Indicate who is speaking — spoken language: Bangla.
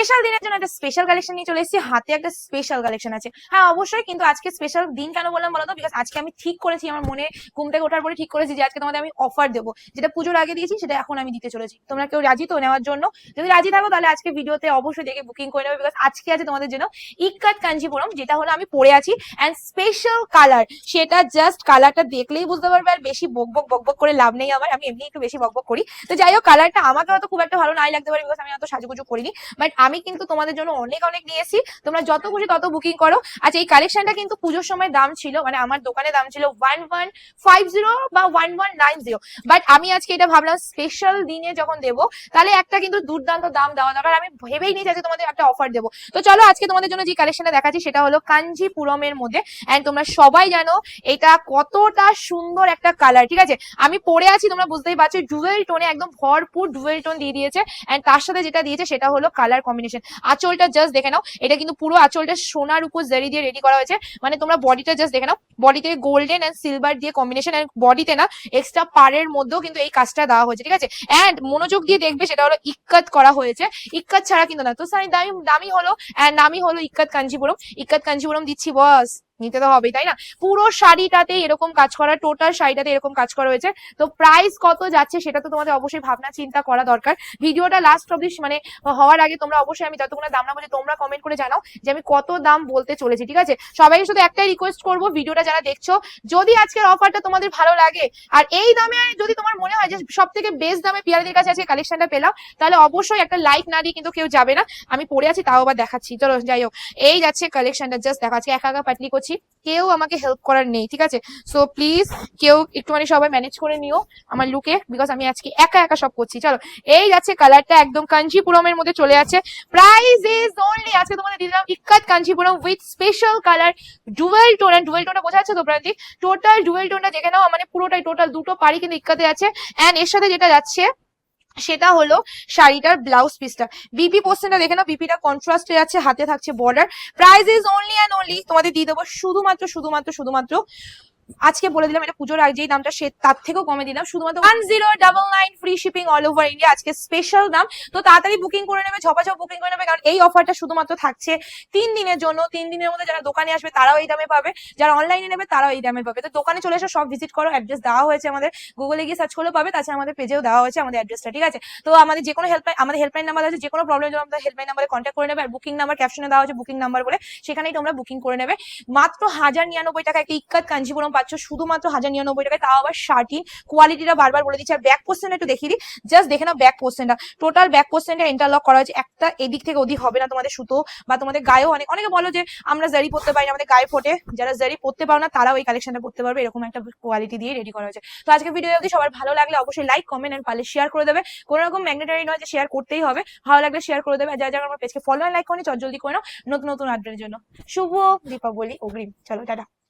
Speaker 1: স্পেশাল দিনের জন্য একটা স্পেশাল কালেকশন নিয়ে চলে এসেছি। হাতে একটা স্পেশাল কালেকশন আছে। হ্যাঁ অবশ্যই কিন্তু আজকে স্পেশাল দিন কেন বললাম বলতো? বিকজ আজকে আমি ঠিক করেছি, আমার মনে ঘুম থেকে ওঠার পরে ঠিক করেছি যে আজকে তোমাদের আমি অফার দেবো। যেটা পুজোর আগে দিয়েছি, সেটা এখন আমি দিতে চলেছি। তোমরা কেউ রাজি তো নেওয়ার জন্য? যদি রাজি থাকো, তাহলে আজকে ভিডিওতে অবশ্যই দেখে বুকিং করে নেবে। বিকজ আজকে আছে তোমাদের জন্য ইকাত কাঞ্জিপুরম, যেটা হলো আমি পরে আছি। অ্যান্ড স্পেশাল কালার সেটা জাস্ট কালারটা দেখলেই বুঝতে পারবে। আর বেশি বক বক বক বক করে লাভ নেই আমার। আমি এমনি একটু বেশি বক বক করি। তো যাই হোক কালারটা আমাকে হয়তো খুব একটা ভালো নাই লাগতে পারে বিকজ আমি অত সাজুগুজু করিনি। বাট আমি কিন্তু তোমাদের জন্য অনেক অনেক নিয়েছি। তোমরা যত খুশি তত বুকিং করো। আচ্ছা এই কালেকশনটা কিন্তু পুজোর সময় দাম ছিল মানে আমার দোকানে দাম ছিল ওয়ান ওয়ান ফাইভ জিরো বা one one nine zero but আমি আজকে এটা ভাবলাম স্পেশাল দিনে যখন দেবো, তাহলে একটা কিন্তু দুর্দান্ত দাম দেওয়া দরকার। আমি ভেবেই নিয়েছি আজকে তোমাদের একটা অফার দেবো। তো চলো আজকে তোমাদের জন্য যে কালেকশনটা দেখাচ্ছি, সেটা হলো কাঞ্জিপুরমের মধ্যে। এন্ড তোমরা সবাই জানো, এটা কতটা সুন্দর একটা কালার ঠিক আছে? আমি পরে আছি, তোমরা বুঝতেই পারছ ডুয়েল টোনে একদম ভরপুর ডুয়েল টোন দিয়ে দিয়েছে। এন্ড তার সাথে যেটা দিয়েছে, সেটা হলো কালার কম্বিনেশন আঁচলটা জাস্ট দেখে নাও। এটা কিন্তু পুরো আঁচলটা সোনার উপর জারি দিয়ে রেডি করা হয়েছে। মানে তোমরা বডিটা জাস্ট দেখে নাও। বডিতে গোল্ডেন এন্ড সিলভার দিয়ে কম্বিনেশন এন্ড বডিতে না এক্সট্রা পারের মধ্যেও কিন্তু এই কাজটা দেওয়া হয়েছে, ঠিক আছে? অ্যান্ড মনোযোগ দিয়ে দেখবে সেটা হলো ইক্কাত করা হয়েছে। ইক্কাত ছাড়া কিন্তু না। তো সাই দামি দামি হলো। অ্যান্ড দামি হলো ইক্কাত কাঞ্জিপুরম ইক্কাত কাঞ্জিপুরম দিচ্ছি বস নিতে তো হবেই, তাই না? পুরো শাড়িটাতে এরকম কাজ করা টোটাল শাড়িটাতে এরকম কাজ করা হয়েছে। তো প্রাইস কত যাচ্ছে সেটা তো তোমাদের অবশ্যই ভাবনা চিন্তা করা দরকার। ভিডিওটা লাস্ট অব্দি মানে হওয়ার আগে তোমরা অবশ্যই আমি যতক্ষণ দাম না বলি তোমরা কমেন্ট করে জানাও যে আমি কত দাম বলতে চলেছি, ঠিক আছে? সবাই শুধু একটাই রিকোয়েস্ট করব, ভিডিওটা যারা দেখছ, যদি আজকের অফারটা তোমাদের ভালো লাগে, আর এই দামে যদি তোমার মনে হয় যে সব থেকে বেস্ট দামে পিয়ারদের কাছে আজকে কালেকশনটা পেলাম, তাহলে অবশ্যই একটা লাইক না দিয়ে কিন্তু কেউ যাবে না। আমি পড়ে আছি, তাও আবার দেখাচ্ছি। চলো, যাই হোক। এই যাচ্ছে কালেকশনটা জাস্ট দেখা, আজকে একা একা পাটলি করছি। কেউ আমাকে হেল্প করার নেই, ঠিক আছে? সো প্লিজ কেউ একটুখানি সবাই ম্যানেজ করে নিও আমার লুকে বিকজ আমি আজকে একা একা সব করছি। চলো, এই যাচ্ছে কালারটা একদম কাঞ্চিপুরমের মধ্যে চলে যাচ্ছে প্রাইস ইজ অনলি আজকে তোমাদের দিলাম ikat Kanchipuram with special colour dual tone and dual টোনটা বোঝা যাচ্ছে তো প্রান্তিক টোটাল ডুয়েল টোনটা দেখে নাও মানে পুরোটাই টোটাল দুটো পাড়ি কিন্তু ইক্কাতে আছে। এন্ড এর সাথে যেটা যাচ্ছে সেটা হলো শাড়িটার ব্লাউজ পিসটা বিপি পোস্টেনটা দেখে নাও বিপিটা কন্ট্রাস্টে যাচ্ছে হাতে থাকছে border price is only and only তোমাদের দিয়ে দেবো শুধুমাত্র শুধুমাত্র শুধুমাত্র আজকে বলে দিলাম এটা পুজোর আগে যেই দামটা, সে তার থেকেও কমে দিলাম। শুধুমাত্র one zero double nine free shipping all over India, আজকে স্পেশাল দাম। তো তাড়াতাড়ি বুকিং করে নেবে, ঝপাঝপ বুকিং করে নেবে, কারণ এই অফারটা শুধুমাত্র থাকছে তিন দিনের জন্য। তিন দিনের মধ্যে যারা দোকানে আসবে, তারাও এই দামে পাবে। যারা অনলাইনে নেবে, তারাও এই দামে পাবে। তো দোকানে চলে এসে, সব ভিজিট করো অ্যাড্রেস দেওয়া হয়েছে আমাদের। গুগলে গিয়ে সার্চ করলে পাবে, তাছাড়া আমাদের পেজেও দেওয়া হয়েছে আমাদের অ্যাড্রেসটা ঠিক আছে? তো আমাদের যে কোনো হেল্পলাইন আমাদের হেল্পলাইন নাম্বার আছে যে কোনো প্রবলেম জন্য আমাদের হেল্পলাইন নাম্বারে কন্ট্যাক্ট করে নেবে, আর বুকিং নাম্বার ক্যাপশনে দেওয়া হচ্ছে বুকিং নাম্বার বলে, সেখানেই তোমরা বুকিং করে নেবে। মাত্র হাজার নিরানব্বই টাকা একটা ইক্কাত কাঞ্জিপুরম পাচ্ছ শুধুমাত্র হাজার নিরানব্বই টাকায়, তাও আবার শার্টিন কোয়ালিটিটা বারবার বলে দিচ্ছি, আর ব্যাক পোর্শনটা একটু দেখিয়ে দিই। জাস্ট দেখে নাও ব্যাক পোর্শনটা টোটাল ব্যাক পোর্শনটা ইন্টারলক করা হয়েছে। একটা এদিক থেকে ওদিক হবে না তোমাদের সুতো, বা তোমাদের গায়েও অনেক, অনেকে বলো যে আমরা জারি পড়তে পারি না, আমাদের গায়ে ফোটে। যারা জারি পড়তে পারো না, তারাও এই কালেকশনটা পড়তে পারবে। এরকম একটা কোয়ালিটি দিয়ে রেডি করা হয়েছে। তো আজকে ভিডিও যদি সবার ভালো লাগলে অবশ্যই লাইক কমেন্ট এন্ড পারলে শেয়ার করে দেবে। কোনো রকম ম্যাগনেটারি নয় যে শেয়ার করতেই হবে। ভালো লাগলে শেয়ার করে দেবে। আর যারা যারা আমার পেজকে ফলো লাইক করে চট জলদি করে নাও। নতুন নতুন আপডেটের জন্য। শুভ দীপাবলি, অগ্রিম। চলো, টাটা।